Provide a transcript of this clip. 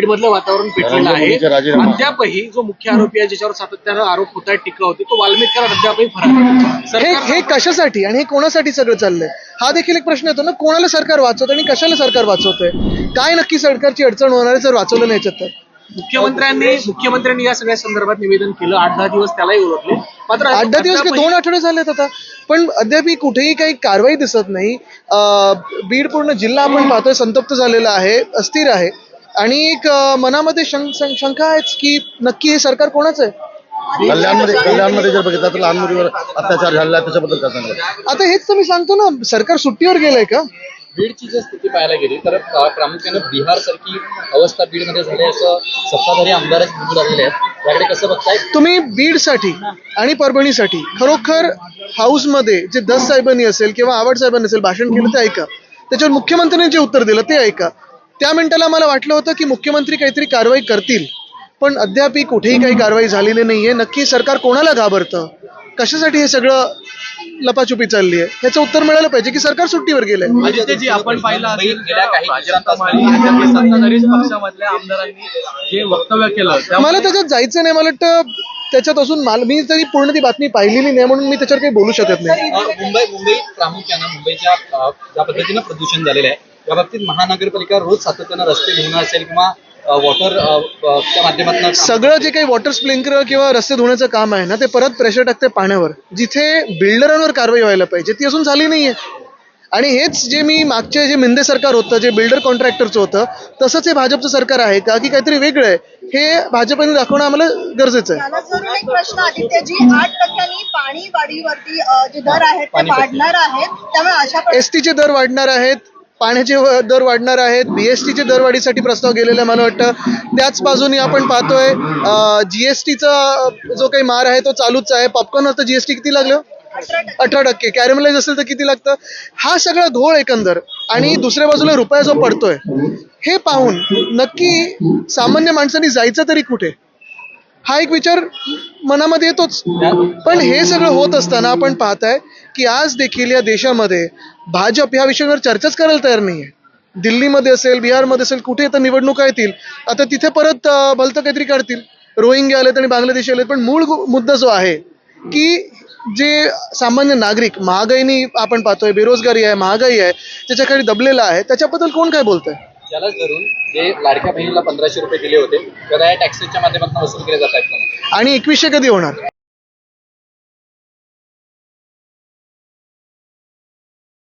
बीडमधलं वातावरण पेटलेलं आहे. अद्यापही जो मुख्य आरोपी आहे ज्याच्यावर सातत्यानं आरोप होत आहे टीका होती तो वाल्मिककर अद्यापही फरार आहे. हे हे कशासाठी आणि हे कोणासाठी सगळं चाललंय? हा देखील एक प्रश्न येतो ना कोणाला सरकार वाचवतं आणि कशाला सरकार वाचवतंय? काय नक्की सरकारची अडचण होणार आहे जर वाचवलं नाही याच्यात तर. मुख्यमंत्र्यांनी मुख्यमंत्र्यांनी या सगळ्या संदर्भात निवेदन केलं. आठ दहा दिवस त्यालाही ओळखले. मात्र आठ दहा दिवस की अद्यापही- दोन आठवडे झालेत आता. पण अद्याप कुठेही काही कारवाई दिसत नाही. अं, बीड पूर्ण जिल्हा आपण पाहतोय संतप्त झालेला आहे अस्थिर आहे. आणि एक मनामध्ये शंका आहेच की नक्की हे सरकार कोणाचं आहे? कल्याणमध्ये कल्याणमध्ये जर बघितलं तर लहान मुलीवर अत्याचार झालेला आहे त्याच्याबद्दल काय सांगाल? आता हेच तर मी सांगतो ना सरकार सुट्टीवर गेलंय का? बीडची जर स्थिती पाहायला गेली तर प्रामुख्यानं बिहार सारखी अवस्था बीडमध्ये झाली आहे असं सत्ताधारी आमदारच निवडून आलेले आहेत. याकडे कसं बघताय तुम्ही बीडसाठी आणि परभणीसाठी खरोखर हाऊसमध्ये जे दस साहेबांनी असेल किंवा आवड साहेबांनी असेल भाषण केलं ते ऐका. त्याच्यावर मुख्यमंत्र्यांनी जे उत्तर दिलं ते ऐका. त्या मिनिटाला मला वाटलं होतं की मुख्यमंत्री काहीतरी कारवाई करतील पण अद्यापही कुठेही काही कारवाई झालेली नाहीये. नक्की सरकार कोणाला घाबरतं? कशासाठी हे सगळं लपाछुपी चालली आहे ह्याचं उत्तर मिळालं पाहिजे की सरकार सुट्टीवर गेलंय. आपण पाहिलं असेल गेल्या काही भाजप आणि राज्यातील सत्ताधारी पक्षामधल्या आमदारांनी जे वक्तव्य केलं त्यामुळे मला त्याच्यात जायचं नाही. मला वाटतं त्याच्यात असून मला मी तरी पूर्ण ती बातमी पाहिलेली नाही म्हणून मी त्याच्यावर काही बोलू शकत नाही. मुंबई मुंबई प्रामुख्यानं मुंबईच्या ज्या पद्धतीनं प्रदूषण झालेलं आहे या बाबतीत महानगरपालिका रोज सातत्यानं रस्ते धुणं असेल किंवा वॉटर च्या माध्यमातून सगळं जे काही वॉटर स्प्रिंकलर किंवा रस्ते धुण्याचं काम आहे ना ते परत प्रेशर टाकते पाण्यावर जिथे बिल्डरांवर कारवाई व्हायला पाहिजे ती अजून झाली नाहीये. आणि हेच जे मी मागचे जे मिंदे सरकार होतं जे बिल्डर कॉन्ट्रॅक्टरचं होतं तसंच हे भाजपचं सरकार आहे का की काहीतरी वेगळं आहे हे भाजपने दाखवणं आम्हाला गरजेचं आहे. मला जरूर एक प्रश्न आदित्यजी आठ टक्क्यांनी पाणी वाढीवरती जे दर आहेत ते वाढणार आहेत त्यामुळे अशा प्रकारे एस टीचे दर वाढणार आहेत पाण्याचे दर वाढणार आहेत. बीएसटीचे दरवाढीसाठी प्रस्ताव गेलेला आहे मला वाटतं. त्याच बाजूनी आपण पाहतोय जीएसटीचा जो काही मार आहे तो चालूच आहे. पॉपकॉर्नवर तर जीएसटी किती लागलं? अठरा टक्के. कॅरेमलाइज असेल तर किती लागतं? हा सगळा घोळ एकंदर. आणि दुसऱ्या बाजूला रुपया जो पडतोय हे पाहून नक्की सामान्य माणसांनी जायचं तरी कुठे? हा एक विचार मनामध्ये येतोच. पण हे सगळं होत असताना आपण पाहताय की आज देखील या देशामध्ये भाजप ह्या विषयावर चर्चाच करायला तयार नाहीये. दिल्लीमध्ये असेल बिहारमध्ये असेल कुठे तर निवडणुका येतील. आता तिथे परत भलतं काहीतरी काढतील. रोहिंग्या आलेत आणि बांगलादेशी आलेत. पण मूळ मुद्दा जो आहे की जे सामान्य नागरिक महागाईनी आपण पाहतोय बेरोजगारी आहे महागाई आहे त्याच्याखाली दबलेला आहे त्याच्याबद्दल कोण काय बोलतंय? यालाच धरून जे लाडक्या बहिणीला पंधराशे रुपये दिले होते तर या टॅक्सेसच्या माध्यमातून वसूल केले जात आहेत आणि एकवीसशे कधी होणार?